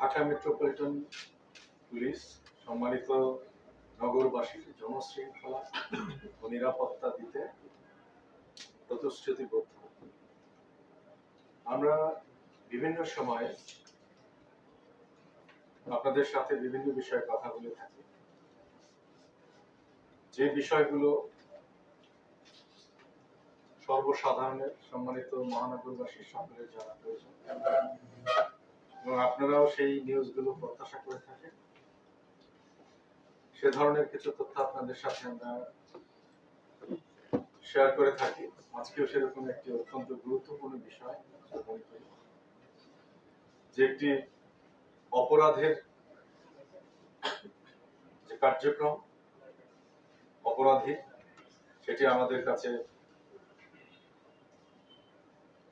Dhaka metropolitan police, সম্মানিত নগরবাসীর জনশৃঙ্খলা ও নিরাপত্তা দিতে প্রতিশ্রুতিবদ্ধ। আমরা বিভিন্ন সময়ে আপনাদের সাথে বিভিন্ন বিষয়ে কথা বলে থাকি। যে বিষয়গুলো সর্বসাধারণের সম্মানিত মহানগরবাসীর সকলের জানা প্রয়োজন এবং আপনারাও সেই নিউজগুলো প্রত্যাশা করে থাকেন। সে ধরনের কিছু তথ্য আপনাদের সাথে আমরা শেয়ার করে থাকি। আজকেও সেরকম একটি অত্যন্ত গুরুত্বপূর্ণ বিষয় যে একটি অপরাধের যে কার্যক্রম, অপরাধী, সেটি আমাদের কাছে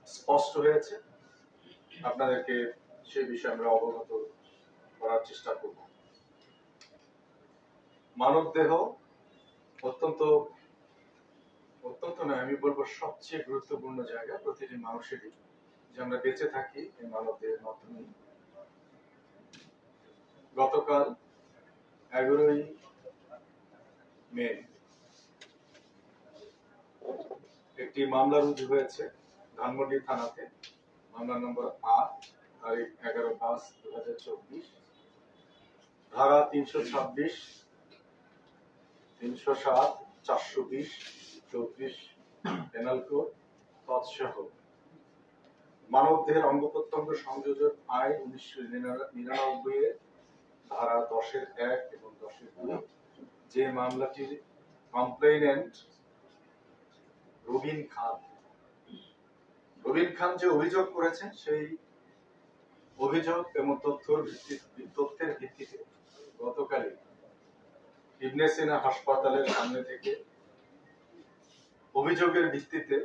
স্পষ্ট হয়েছে। আপনাদেরকে সে বিষয়ে আমরা অবগত করার চেষ্টা করব। মানব দেহ অত্যন্ত অত্যন্ত নয়, আমি বলব সবচেয়ে গুরুত্বপূর্ণ জায়গা প্রতিটি মানুষেরই। যে আমরা বেঁচে থাকি এই মানব দেহের মাধ্যমে গতকাল এগারোই মে একটি মামলা রুজু হয়েছে, ধানমন্ডি থানাতে। মামলা নম্বর আট। তারিখ এগারো পাঁচ দু হাজার চব্বিশ। ধারা তিনশো ছাব্বিশ, তিনশো সাত, চারশো বিশ চৌত্রিশ পেনাল কোড তৎসহ। মানবদেহের অঙ্গ প্রত্যঙ্গ সংযোজন আইন উনিশশো নিরানব্বই এর ধারা দশের এক এবং দশের দুই। যে মামলাটির কমপ্লেনেন্ট রবিন খান। রবিন খান যে অভিযোগ করেছেন, সেই অভিযোগ এবং তথ্যের তথ্যের ভিত্তিতে গতকালই ইবনে সিনা হাসপাতালের সামনে থেকে অভিযোগের ভিত্তিতে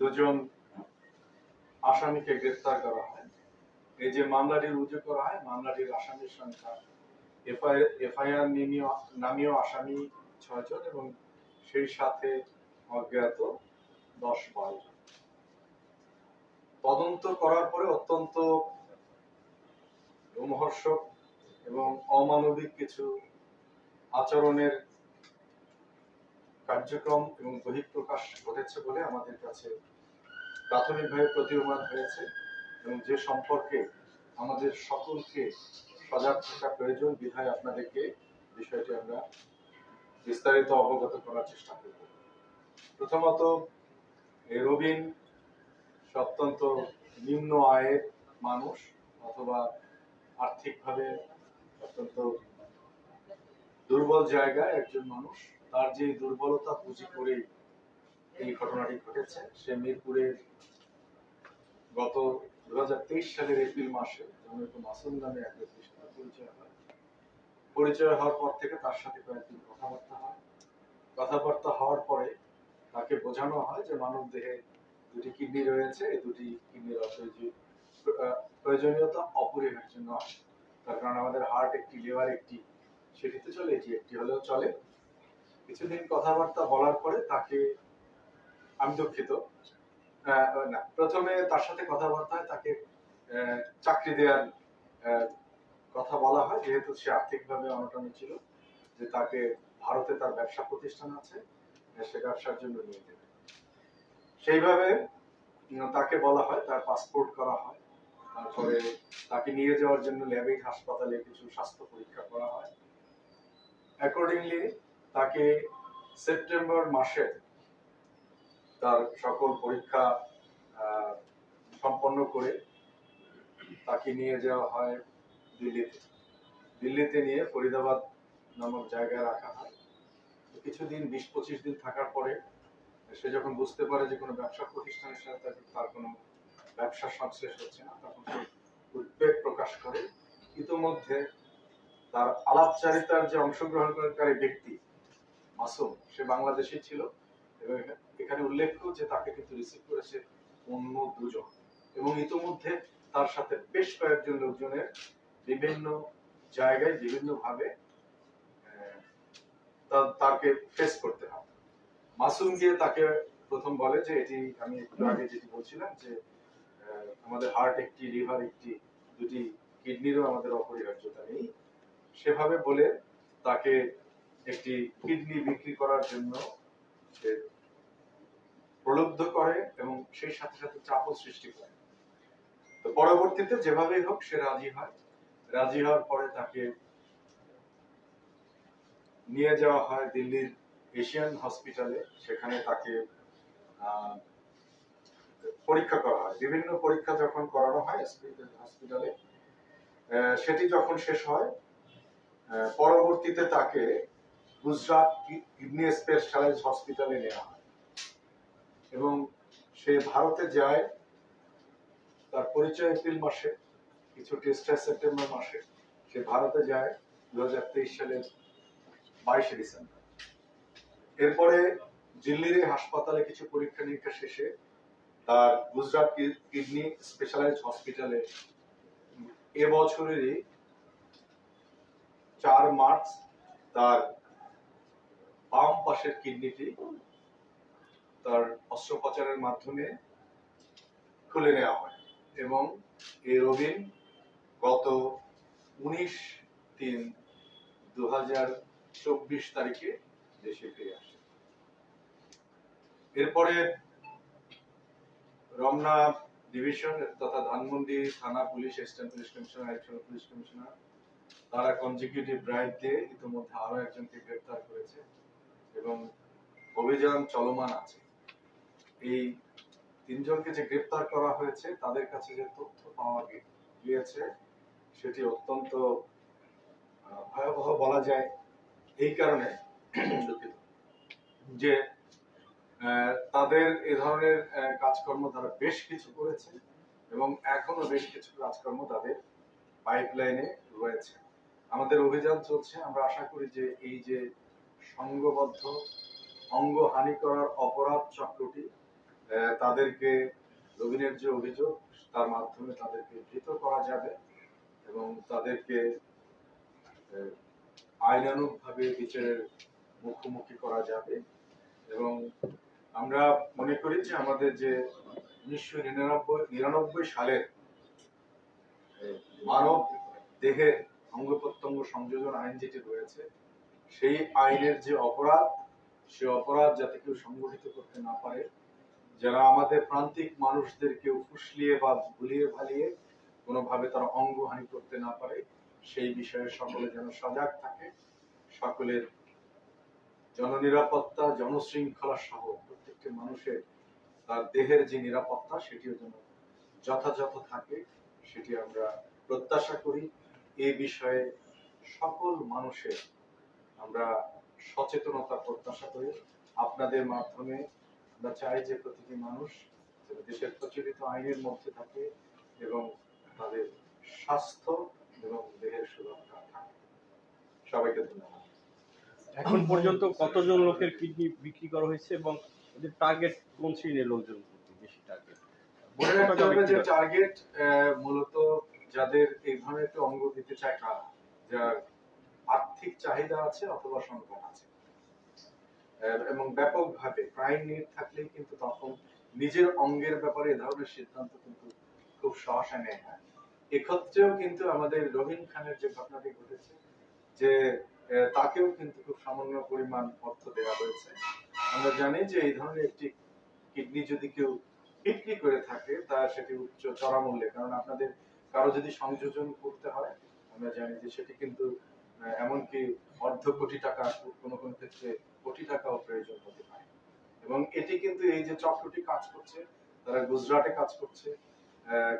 দুজন আসামিকে গ্রেফতার করা হয়। এই যে মামলাটি রুজু করা হয়, মামলাটির আসামির সংখ্যা এফআইআর নামীয় আসামি ছয়জন এবং সেই সাথে অজ্ঞাত দশ বারো তদন্ত করার পরে অত্যন্ত রোমহর্ষক এবং অমানবিক কিছু আচরণের কার্যক্রম এবং বহিঃপ্রকাশ ঘটেছে বলে আমাদের কাছে প্রাথমিকভাবে প্রতীয়মান হয়েছে এবং যে সম্পর্কে আমাদের সকলকে সজাগ থাকা প্রয়োজন, বিধায় আপনাদেরকে বিষয়টি আমরা বিস্তারিত অবগত করার চেষ্টা করব। প্রথমত, রবিন অত্যন্ত নিম্ন আয়ের মানুষ অথবা আর্থিকভাবে অত্যন্ত দুর্বল জায়গায় একজন মানুষ। তার যে দুর্বলতা পুঁজি করে এই ঘটনাটি ঘটেছে, সে মিরপুরের গত দুই হাজার তেইশ সালের এপ্রিল মাসে মাসুম নামে এক ব্যক্তির সাথে পরিচয় হয়। পরিচয় হওয়ার পর থেকে তার সাথে কয়েকদিন কথাবার্তা হয়। কথাবার্তা হওয়ার পরে তাকে বোঝানো হয় যে মানব দেহে দুটি কিডনি রয়েছে, এই দুটি কিডনির প্রয়োজনীয়তা অপরিহার্য নয়। তার কারণ আমাদের হার্ট একটি লিভার একটি সেটিতে চলে, এটি একটি হলেও চলে। কিছুদিন কথাবার্তা বলার পরে তাকে আমি দুঃখিত। না, প্রথমে তার সাথে কথাবার্তা হয়, তাকে চাকরি দেওয়ার কথা বলা হয়, যেহেতু সে আর্থিকভাবে অনটনে ছিল, যে তাকে ভারতে তার ব্যবসা প্রতিষ্ঠান আছে, সে ব্যবসার জন্য নিয়ে দেবে সেইভাবে তাকে বলা হয়, তার পাসপোর্ট করা হয়। তারপরে তাকে নিয়ে যাওয়ার জন্য ল্যাবিক হাসপাতালে কিছু স্বাস্থ্য পরীক্ষা করা হয়। অ্যাকর্ডিংলি তাকে সেপ্টেম্বর মাসে তার সকল পরীক্ষা সম্পন্ন করে তাকে নিয়ে যাওয়া হয় দিল্লিতে। দিল্লিতে নিয়ে ফরিদাবাদ নামক জায়গায় রাখা হয়। কিছুদিন, বিশ পঁচিশ দিন থাকার পরে সে যখন বুঝতে পারে যে কোনো ব্যবসা প্রতিষ্ঠানের সাথে তার কোনো ব্যবসা সংশ্লেষ হচ্ছে না, তখন সে উদ্বেগ প্রকাশ করে। ইতোমধ্যে তার আলাপচারিতার যে অংশগ্রহণকারী ব্যক্তি মাসুম, সে বাংলাদেশি ছিল এবং এখানে উল্লেখ্য যে তাকে কিন্তু রিসিভ করেছে অন্য দুজন। এবং ইতোমধ্যে তার সাথে বেশ কয়েকজন লোকজনের বিভিন্ন জায়গায় বিভিন্ন ভাবে তাকে ফেস করতে মাসুম গিয়ে তাকে প্রথম বলে যে, এটি আমি একটু আগে যেটি বলছিলাম যে আমাদের হার্ট একটি লিভার একটি, দুটি কিডনিরও আমাদের অপরিহার্যতা নেই। সেভাবে বলে তাকে একটি কিডনি বিক্রি করার জন্য সে প্রলুব্ধ করে এবং সেই সাথে সাথে চাপও সৃষ্টি করে। তো পরবর্তীতে যেভাবেই হোক সে রাজি হয়। রাজি হওয়ার পরে তাকে নিয়ে যাওয়া হয় দিল্লির এশিয়ান হসপিটালে সেখানে তাকে পরীক্ষা করা হয়। বিভিন্ন পরীক্ষা যখন করানো হয় হসপিটালে সেটি যখন শেষ হয় পরবর্তীতে তাকে গুজরাট কিডনি স্পেশালাইজ হসপিটালে নেওয়া হয়। এবং সে ভারতে যায়, তার পরিচয় এপ্রিল মাসে, কিছু টেস্ট হয় সেপ্টেম্বর মাসে। সে ভারতে যায় দু হাজার তেইশ সালের বাইশে ডিসেম্বর। এরপরে দিল্লির হাসপাতালে কিছু পরীক্ষা নিরীক্ষা শেষে তার গুজরাট কিডনি স্পেশালাইজ হসপিটালে এ বছরেরই চার মার্চ তার বাম পাশের কিডনিটি তার অস্ত্রোপচারের মাধ্যমে খুলে নেওয়া হয় এবং এই রবিন গত উনিশ তিন দু হাজার চব্বিশ তারিখে দেশে ফিরে আসে। এরপরে রমনা ডিভিশন তথা ধানমন্ডি থানা police assistant police commissioner additional police commissioner তারা কনজিকিউটিভ ড্রাইভ দিয়ে ইতিমধ্যে আরও একজনকে গ্রেপ্তার করেছে এবং অভিযান চলমান আছে। এই তিনজনকে যে গ্রেপ্তার করা হয়েছে, তাদের কাছে যে তথ্য পাওয়া গিয়েছে, সেটি অত্যন্ত ভয়াবহ বলা যায়। এই কারণে যে তাদের এ ধরনের কাজকর্ম তারা বেশ কিছু করেছে এবং এখনও বেশ কিছু কাজকর্ম তাদের পাইপলাইনে রয়েছে। আমাদের অভিযান চলছে। আমরা আশা করি যে এই যে সংঘবদ্ধ করার অপরাধ চক্রটি তাদেরকে রবিনের যে অভিযোগ, তার মাধ্যমে তাদেরকে ধৃত করা যাবে এবং তাদেরকে আইনানুগভাবে বিচারের মুখোমুখি করা যাবে। এবং আমরা মনে করি যে আমাদের যে উনিশশো নিরানব্বই নিরানব্বই সালের মানব দেহের অঙ্গ প্রত্যঙ্গ সংযোজন আইন যেটি রয়েছে, সেই আইনের যে অপরাধ, সে অপরাধ যাতে কেউ সংগঠিত করতে না পারে, যারা আমাদের প্রান্তিক মানুষদেরকে ফুসলিয়ে বা ভুলিয়ে ভালিয়ে কোনোভাবে তারা অঙ্গহানি করতে না পারে, সেই বিষয়ে সকলে যেন সজাগ থাকে, সকলের জননিরাপত্তা, জনশৃঙ্খলা সহ প্রত্যেকটি মানুষের তার দেহের যে নিরাপত্তা, সেটিও যেন যথাযথ থাকে, সেটি আমরা প্রত্যাশা করি। এই বিষয়ে সকল মানুষের আমরা সচেতনতা প্রত্যাশা করি। আপনাদের মাধ্যমে আমরা চাই যে প্রতিটি মানুষ দেশের প্রচলিত আইনের মধ্যে থাকে এবং তাদের স্বাস্থ্য এবং দেহের সুরক্ষা থাকে। সবাইকে ধন্যবাদ। এখন পর্যন্ত কতজন লোকের কিডনি বিক্রি করা হয়েছে এবং ওদের টার্গেট কোন শ্রেণির লোকজন বেশি টার্গেট রাখতে হবে যে টার্গেট মূলত যাদের এই ধরনের একটা অঙ্গ দিতে চায় তারা যার আর্থিক চাহিদা আছে অথবা সংকট আছে। এবং ব্যাপকভাবে ক্রাইম নিড থাকলেই কিন্তু তখন নিজের অঙ্গের ব্যাপারে এ ধরনের সিদ্ধান্ত কিন্তু খুব সহসা নেয় না। এক্ষেত্রেও কিন্তু আমাদের রবিন খানের যে ঘটনাটি ঘটেছে যে তাকেও কিন্তু খুব সামান্য পরিমাণ অর্থ দেওয়া হয়েছে। আমরা জানি যে এই ধরনের একটি কিডনি যদি কেউ বিক্রি করে থাকে, তা সেটি উচ্চ চড়া মূল্যে কারণ আপনাদের কারও যদি সংযোজন করতে হয়, আমরা জানি যে সেটি কিন্তু এমনকি অর্ধ কোটি টাকা, কোনো কোনো ক্ষেত্রে কোটি টাকাও প্রয়োজন হতে পারে। এবং এটি কিন্তু এই যে চক্রটি কাজ করছে, তারা গুজরাটে কাজ করছে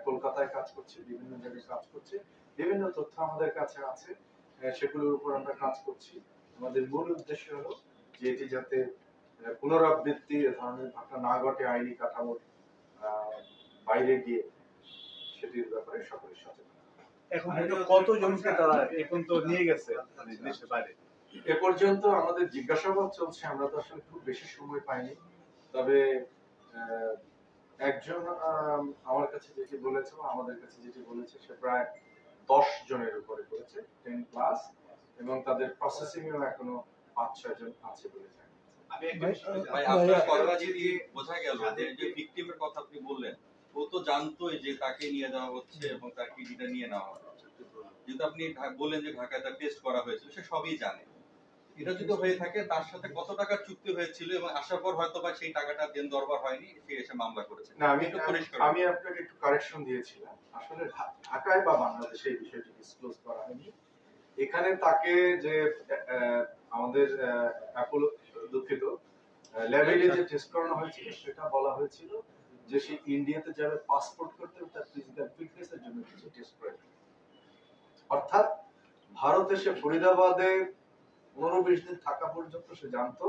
কলকাতায় কাজ করছে, বিভিন্ন জায়গায় কাজ করছে, বিভিন্ন তথ্য আমাদের কাছে আছে। সেগুলোর উপর আমরা কাজ করছি। আমাদের মূল উদ্দেশ্য হলো যে এটি যাতে পুনরাবৃত্তি এ ধরনের ঘটনা না ঘটে আইনি কাঠামোর বাইরে গিয়ে সেটির ব্যাপারে সকলে সচেতন। এখন পর্যন্ত কতজনকে তারা এখন তো নিয়ে গেছে দেশের বাইরে? এ পর্যন্ত আমাদের জিজ্ঞাসাবাদ চলছে আমরা তো আসলে খুব বেশি সময় পাইনি। তবে একজন আম, আমার কাছে যেটি বলেছে আমাদের কাছে যেটি বলেছে সে প্রায় দশ জনের উপরে করেছে টেন প্লাস এবং তাদের প্রসেসিং এও এখনও পাঁচ ছয় জন আছে বলে জানি ভাই আপনার কথা দিয়ে বোঝা গেল যে যে ভিকটিমের কথা আপনি বললেন ও তো জানতোই যে তাকে নিয়ে যাওয়া হচ্ছে এবং তার কিডনিটা নিয়ে নেওয়া হচ্ছে। যেহেতু আপনি ঢা- যে ঢাকায় তার টেস্ট করা হয়েছিল সে সবই জানে। এটা যদি হয়ে থাকে তার সাথে কত টাকার চুক্তি হয়েছিল এবং আসার পর হয়তো বা সেই টাকাটা দেন দরবার হয়নি সে এসে মামলা করেছে। না আমি একটু আমি আপনাকে একটু কারেকশন দিয়েছিলাম। আসলে ঢাকায় বা বাংলাদেশে এই বিষয়টি ডিসক্লোজ করা হয়নি। এখানে তাকে যে আমাদের অ্যাপোলো দুঃখিত লেভেলে যে টেস্ট করানো হয়েছিল, সেটা বলা হয়েছিল যে সে ইন্ডিয়াতে যাবে পাসপোর্ট করতে তার ফিজিক্যাল ফিটনেসের জন্য কিছু টেস্ট করে অর্থাৎ ভারতে সে ফরিদাবাদে পনেরো বিশ দিন থাকা পর্যন্ত সে জানতো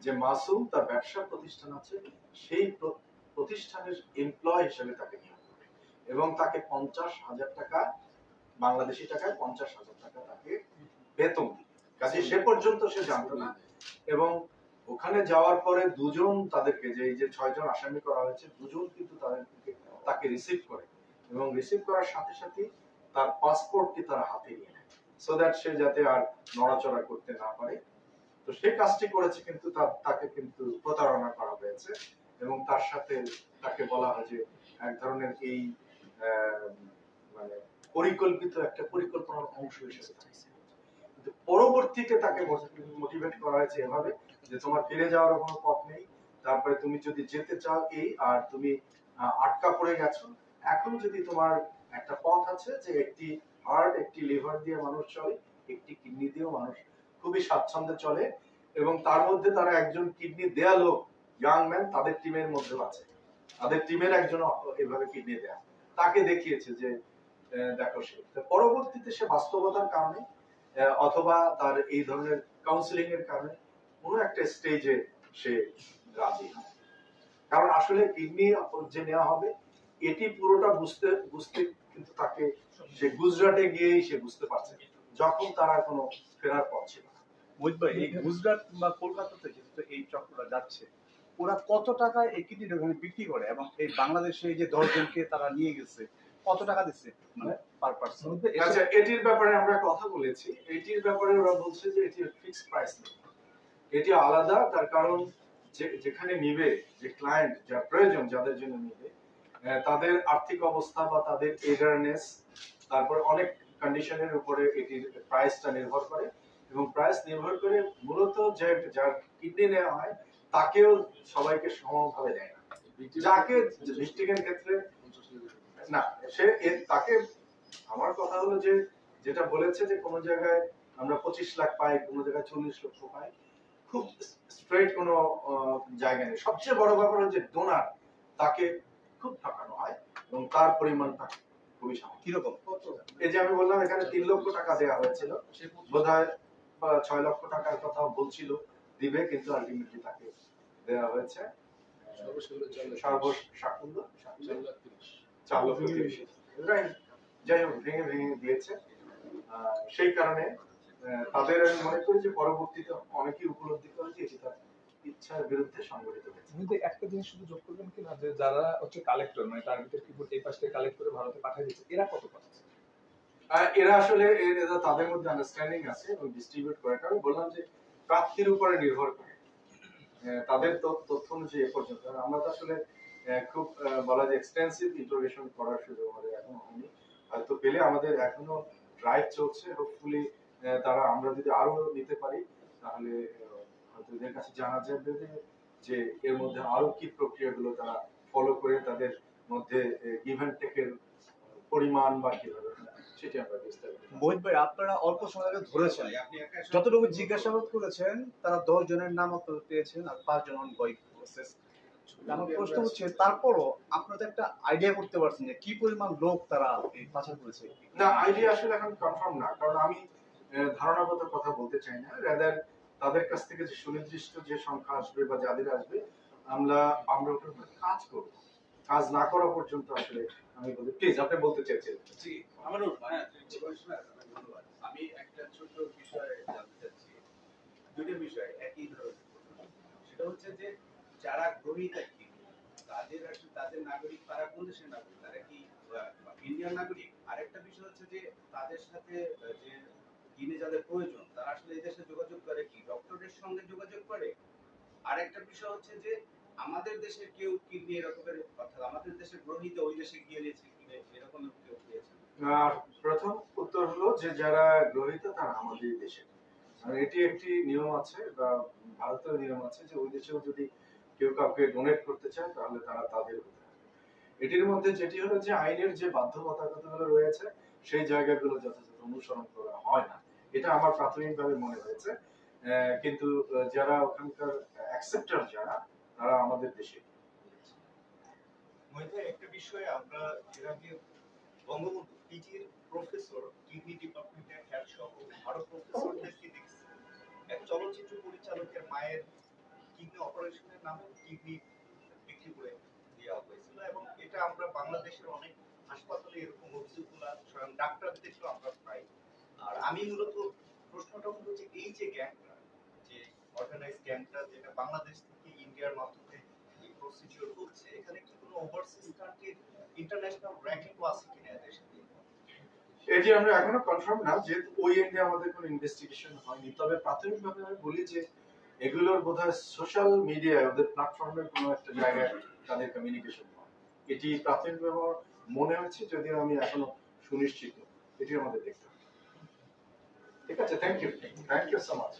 যে মাসুম তার ব্যবসা প্রতিষ্ঠান আছে, সেই প্রতিষ্ঠানের এমপ্লয় হিসেবে তাকে করবে এবং তাকে পঞ্চাশ হাজার টাকা, বাংলাদেশি টাকায় পঞ্চাশ হাজার টাকা তাকে বেতন কাজে সে পর্যন্ত সে জানতো না। এবং ওখানে যাওয়ার পরে দুজন তাদেরকে, যে এই যে ছয়জন আসামি করা হয়েছে, দুজন কিন্তু তাদেরকে তাকে রিসিভ করে। এবং রিসিভ করার সাথে সাথে তার পাসপোর্টটি তারা হাতে নিয়ে নেয়। সো দ্যাট সে যাতে আর নড়াচড়া করতে না পারে। তো সে কাজটি করেছে কিন্তু তাকে কিন্তু প্রতারণা করা হয়েছে। এবং তার সাথে তাকে বলা হয় যে এক ধরনের এই মানে পরিকল্পিত একটা পরিকল্পনার অংশ হিসেবে পরবর্তীতে তাকে মোটিভেট করা হয়েছে এভাবে যে তোমার ফিরে যাওয়ার কোনো পথ নেই, তারপরে তুমি যদি যেতে চাও এই, আর তুমি আটকা পড়ে গেছো, এখন যদি তোমার একটা পথ আছে যে একটি হার্ট একটি লিভার দিয়ে মানুষ চলে, একটি কিডনি দিয়েও মানুষ খুবই স্বাচ্ছন্দ্যে চলে, এবং তার মধ্যে তারা একজন কিডনি দেয়া লোক ইয়াং ম্যান তাদের টিমের মধ্যেও আছে। তাদের টিমের একজন এভাবে কিডনি দেয়া। তাকে দেখিয়েছে যে দেখো সে। পরবর্তীতে সে বাস্তবতার কারণে অথবা তার এই ধরনের কাউন্সিলিং এর কারণে কোনো একটা স্টেজে সে রাজি হয়। কারণ আসলে কিডনি যে নেওয়া হবে, এটি পুরোটা বুঝতে বুঝতে কিন্তু তাকে সে গুজরাটে গিয়েই সে বুঝতে পারছে, যখন তারা কোনো ফেরার পথ ছিল না। এই গুজরাট বা কলকাতাতে যেহেতু এই চক্রটা যাচ্ছে ওরা কত টাকায় এই কিডনি ওখানে বিক্রি করে এবং এই বাংলাদেশে এই যে দশজনকে তারা নিয়ে গেছে, কত টাকা দিচ্ছে মানে পার পার্সন আচ্ছা এটির ব্যাপারে আমরা কথা বলেছি। এটির ব্যাপারে ওরা বলছে যে এটি ফিক্সড প্রাইস এটি আলাদা, তার কারণ যেখানে নিবে, যে ক্লায়েন্ট যা প্রয়োজন, যাদের জন্য নিবে তাদের আর্থিক অবস্থা বা তাদের এগারনেস তারপর অনেক কন্ডিশনের উপরে এটির প্রাইসটা নির্ভর করে। এবং প্রাইস নির্ভর করে মূলত যে, যার কিডনি নেওয়া হয় তাকেও সবাইকে সমভাবে দেয় না। যাকে ডিস্ট্রিক্টের ক্ষেত্রে না সে তাকে আমার কথা হলো যে যেটা বলেছে যে কোনো জায়গায় আমরা পঁচিশ লাখ পাই কোনো জায়গায় চল্লিশ লক্ষ পাই খুব স্ট্রেট কোনো জায়গা নেই। সবচেয়ে বড় ব্যাপার হচ্ছে ডোনার তাকে খুব ঠকানো হয় এবং তার পরিমাণটা খুবই সামান্য। কীরকম? এই যে আমি বললাম এখানে তিন লক্ষ টাকা দেওয়া হয়েছিল। বোধ হয় ছয় লক্ষ টাকার কথা বলছিল। দিবে কিন্তু আলটিমেটলি তাকে দেওয়া হয়েছে। সর্বসাকুল্য চার লক্ষ তিরিশ যাই হোক ভেঙে ভেঙে দিয়েছে। সেই কারণে তাদের আমি মনে করি যে পরবর্তীতে অনেকেই উপলব্ধি করে যে এটি তার ইচ্ছার বিরুদ্ধে সংগঠিত হয়েছে। কিন্তু একটা জিনিস শুধু যোগ করবেন কিনা যে যারা হচ্ছে কালেক্টর মানে টার্গেটের কিবোর্ড এই পাশ থেকে কালেক্ট করে ভারতে পাঠিয়ে দিচ্ছে এরা কত পাচ্ছে? এরা আসলে এরা তাদের মধ্যে আন্ডারস্ট্যান্ডিং আছে এবং ডিস্ট্রিবিউট করে। কারণ বললাম যে প্রাপ্তির উপরে নির্ভর করে। তাদের তথ্য অনুযায়ী এ পর্যন্ত। আমরা তো আসলে খুব বলা যায় এক্সটেন্সিভ ইন্টারোগেশন করার সুযোগ আমাদের এখন হয়নি। হয়তো পেলে আমাদের এখনও ড্রাইভ চলছে। হোপফুলি তারা আমরা যদি আরও নিতে পারি, তাহলে হয়তো এদের কাছে জানা যাবে যে- এর মধ্যে আরও কি প্রক্রিয়াগুলো তারা ফলো করে তাদের মধ্যে গিভ টেকের পরিমাণ বা কীভাবে সেটি আমরা বিস্তারিত মোহিত ভাই আপনারা অল্প সময় আগে ধরেছেন যতটুকু জিজ্ঞাসাবাদ করেছেন তারা দশ জনের নাম আপনারা পেয়েছেন আর পাঁচ জন প্রসেস আমার প্রশ্ন হচ্ছে তারপরও আপনারা একটা আইডিয়া করতে পারছেন যে কি পরিমাণ লোক তারা এই পাচার করেছে? না আইডিয়া আসলে এখন কনফার্ম না কারণ আমি ধারণাগত কথা বলতে চাই না। রাদার তাদের কাছ থেকে যে সুনির্দিষ্ট যে সংখ্যা আসবে বা যাদের আসবে আমরা আমরা ওটার কাজ করব। কাজ না করা পর্যন্ত আসলে আমি বলি প্লিজ আপনি বলতে চাইছেন। জি আমি একটা বিষয় জানতে চাচ্ছি। বিষয় একই ধরনের। সেটা হচ্ছে যে যারা গ্রহীতা কি তাদের আসলে তাদের নাগরিক, তারা কোন দেশের নাগরিক? তারা কি ইন্ডিয়ান নাগরিক? আরেকটা বিষয় হচ্ছে যে তাদের সাথে যে কিনে যাদের প্রয়োজন, তারা আসলে এই দেশে যোগাযোগ করে কি? ডক্টরের সঙ্গে যোগাযোগ করে? আরেকটা বিষয় হচ্ছে যে আমাদের দেশের কেউ কিডনি এরকমের অর্থাৎ আমাদের দেশের গ্রহিত ওই দেশে গিয়ে নিয়েছে কিনে এরকম কেউ আর প্রথম উত্তর হলো যে যারা গ্রহীতা তারা আমাদের দেশে। আর এটি একটি নিয়ম আছে, বা ভারতের নিয়ম আছে যে ওই দেশেও যদি কেউ কাউকে ডোনেট করতে চায়, তাহলে তারা তাদের এটির মধ্যে যেটি হলো যে আইনের যে বাধ্যবাধকতাগুলো রয়েছে, সেই জায়গাগুলো যথাযথ অনুসরণ করা হয় না। এটা আমার প্রাথমিকভাবে মনে হয়েছে। কিন্তু যারা ওখানকার অ্যাকসেপ্টার যারা তারা আমাদের দেশে একটা বিষয়ে আমরা এর আগে বঙ্গবন্ধু পিজির প্রফেসর ডিপার্টমেন্টের হেড সহ আরও প্রফেসরদেরকে দেখছি। এক চলচ্চিত্র পরিচালকের মায়ের কিডনি অপারেশনের নামে কিডনি বিক্রি করে দেওয়া হয়েছিল এবং এটা আমরা বাংলাদেশের অনেক হাসপাতালে এরকম অভিযোগগুলো স্বয়ং ডাক্তারদেরকেও আমরা পাই। আর আমি মূলত প্রশ্নটা হলো যে এই যে গ্যাংটা যে অর্গানাইজ গ্যাংটা যেটা বাংলাদেশ ইন্ডিয়ার মাধ্যমে এই প্রসিডিওর হচ্ছে এখানে কি কোনো ওভারসিজ কান্ট্রির ইন্টারন্যাশনাল র্যাঙ্কিং আছে কিনা এদের সাথে? এটি আমরা এখনও কনফার্ম না যেহেতু ওই এন্ডে আমাদের কোনো ইনভেস্টিগেশন হয়নি। তবে প্রাথমিকভাবে আমি বলি যে এগুলোর বোধহয় সোশ্যাল মিডিয়ায় ওদের প্ল্যাটফর্মের কোনো একটা জায়গায় তাদের কমিউনিকেশন হয়। এটি প্রাথমিকভাবে আমার মনে হচ্ছে, যদিও আমি এখনও সুনিশ্চিত। এটি আমাদের দেখতে হবে। ঠিক আছে? Thank you thank you so much